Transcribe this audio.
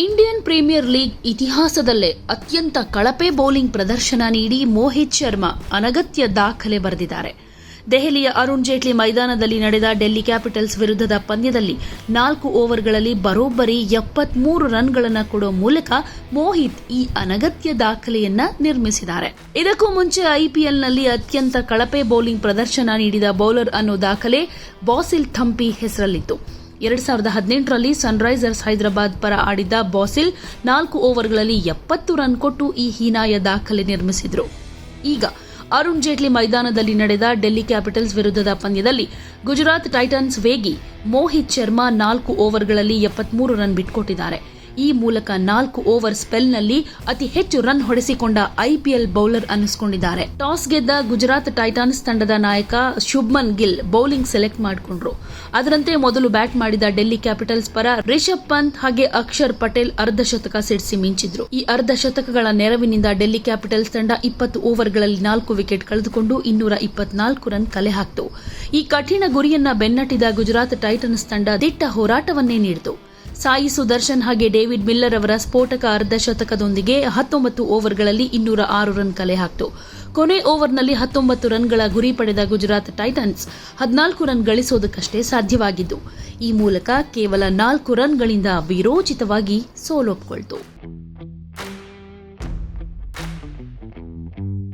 Indian premier league ಇತಿಹಾಸದಲ್ಲೇ ಅತ್ಯಂತ ಕಳಪೆ ಬೌಲಿಂಗ್ ಪ್ರದರ್ಶನ ನೀಡಿ ಮೋಹಿತ್ ಶರ್ಮಾ ಅನಗತ್ಯ ದಾಖಲೆ ಬರೆದಿದ್ದಾರೆ. ದೆಹಲಿಯ ಅರುಣ್ ಜೇಟ್ಲಿ ಮೈದಾನದಲ್ಲಿ ನಡೆದ ಡೆಲ್ಲಿ ಕ್ಯಾಪಿಟಲ್ಸ್ ವಿರುದ್ಧದ ಪಂದ್ಯದಲ್ಲಿ ನಾಲ್ಕು ಓವರ್ಗಳಲ್ಲಿ ಬರೋಬ್ಬರಿ ಎಪ್ಪತ್ಮೂರು ರನ್ಗಳನ್ನು ಕೊಡೋ ಮೂಲಕ ಮೋಹಿತ್ ಈ ಅನಗತ್ಯ ದಾಖಲೆಯನ್ನ ನಿರ್ಮಿಸಿದ್ದಾರೆ. ಇದಕ್ಕೂ ಮುಂಚೆ ಐಪಿಎಲ್ನಲ್ಲಿ ಅತ್ಯಂತ ಕಳಪೆ ಬೌಲಿಂಗ್ ಪ್ರದರ್ಶನ ನೀಡಿದ ಬೌಲರ್ ಅನ್ನೋ ದಾಖಲೆ ಬಾಸಿಲ್ ಥಂಪಿ ಹೆಸರಲ್ಲಿತ್ತು. ಎರಡ್ ಸಾವಿರದ ಹದಿನೆಂಟರಲ್ಲಿ ಸನ್ರೈಸರ್ಸ್ ಹೈದರಾಬಾದ್ ಪರ ಆಡಿದ್ದ ಬಾಸಿಲ್ ನಾಲ್ಕು ಓವರ್ಗಳಲ್ಲಿ ಎಪ್ಪತ್ತು ರನ್ ಕೊಟ್ಟು ಈ ಹೀನಾಯ ದಾಖಲೆ ನಿರ್ಮಿಸಿದ್ರು. ಈಗ ಅರುಣ್ ಜೇಟ್ಲಿ ಮೈದಾನದಲ್ಲಿ ನಡೆದ ಡೆಲ್ಲಿ ಕ್ಯಾಪಿಟಲ್ಸ್ ವಿರುದ್ಧದ ಪಂದ್ಯದಲ್ಲಿ ಗುಜರಾತ್ ಟೈಟನ್ಸ್ ವೇಗಿ ಮೋಹಿತ್ ಶರ್ಮಾ ನಾಲ್ಕು ಓವರ್ಗಳಲ್ಲಿ ಎಪ್ಪತ್ಮೂರು ರನ್ ಬಿಟ್ಕೊಟ್ಟಿದ್ದಾರೆ. ಈ ಮೂಲಕ ನಾಲ್ಕು ಓವರ್ ಸ್ಪೆಲ್ನಲ್ಲಿ ಅತಿ ಹೆಚ್ಚು ರನ್ ಹೊಡೆಸಿಕೊಂಡ ಐಪಿಎಲ್ ಬೌಲರ್ ಅನ್ನಿಸಿಕೊಂಡಿದ್ದಾರೆ. ಟಾಸ್ ಗೆದ್ದ ಗುಜರಾತ್ ಟೈಟಾನ್ಸ್ ತಂಡದ ನಾಯಕ ಶುಭ್ಮನ್ ಗಿಲ್ ಬೌಲಿಂಗ್ ಸೆಲೆಕ್ಟ್ ಮಾಡಿಕೊಂಡ್ರು. ಅದರಂತೆ ಮೊದಲು ಬ್ಯಾಟ್ ಮಾಡಿದ ಡೆಲ್ಲಿ ಕ್ಯಾಪಿಟಲ್ಸ್ ಪರ ರಿಷಬ್ ಪಂತ್ ಹಾಗೆ ಅಕ್ಷರ್ ಪಟೇಲ್ ಅರ್ಧ ಶತಕ ಸಿಡಿಸಿ ಮಿಂಚಿದ್ರು. ಈ ಅರ್ಧ ಶತಕಗಳ ನೆರವಿನಿಂದ ಡೆಲ್ಲಿ ಕ್ಯಾಪಿಟಲ್ಸ್ ತಂಡ ಇಪ್ಪತ್ತು ಓವರ್ಗಳಲ್ಲಿ ನಾಲ್ಕು ವಿಕೆಟ್ ಕಳೆದುಕೊಂಡು ಇನ್ನೂರ ಇಪ್ಪತ್ನಾಲ್ಕು ರನ್ ಕಲೆ ಹಾಕಿತು. ಈ ಕಠಿಣ ಗುರಿಯನ್ನ ಬೆನ್ನಟ್ಟಿದ ಗುಜರಾತ್ ಟೈಟನ್ಸ್ ತಂಡ ದಿಟ್ಟ ಹೋರಾಟವನ್ನೇ ನೀಡಿತು. ಸಾಯಿ ಸುದರ್ಶನ್ ಹಾಗೆ ಡೇವಿಡ್ ಮಿಲ್ಲರ್ ಅವರ ಸ್ಫೋಟಕ ಅರ್ಧ ಶತಕದೊಂದಿಗೆ ಹತ್ತೊಂಬತ್ತು ಓವರ್ಗಳಲ್ಲಿ ಇನ್ನೂರ ಆರು ರನ್ ಕಲೆ ಹಾಕಿತು. ಕೊನೆ ಓವರ್ನಲ್ಲಿ ಹತ್ತೊಂಬತ್ತು ರನ್ಗಳ ಗುರಿ ಪಡೆದ ಗುಜರಾತ್ ಟೈಟನ್ಸ್ ಹದಿನಾಲ್ಕು ರನ್ ಗಳಿಸೋದಕ್ಕಷ್ಟೇ ಸಾಧ್ಯವಾಗಿದ್ದು. ಈ ಮೂಲಕ ಕೇವಲ ನಾಲ್ಕು ರನ್ಗಳಿಂದ ವಿರೋಚಿತವಾಗಿ ಸೋಲೊಪ್ಪಿಕೊಳ್ತು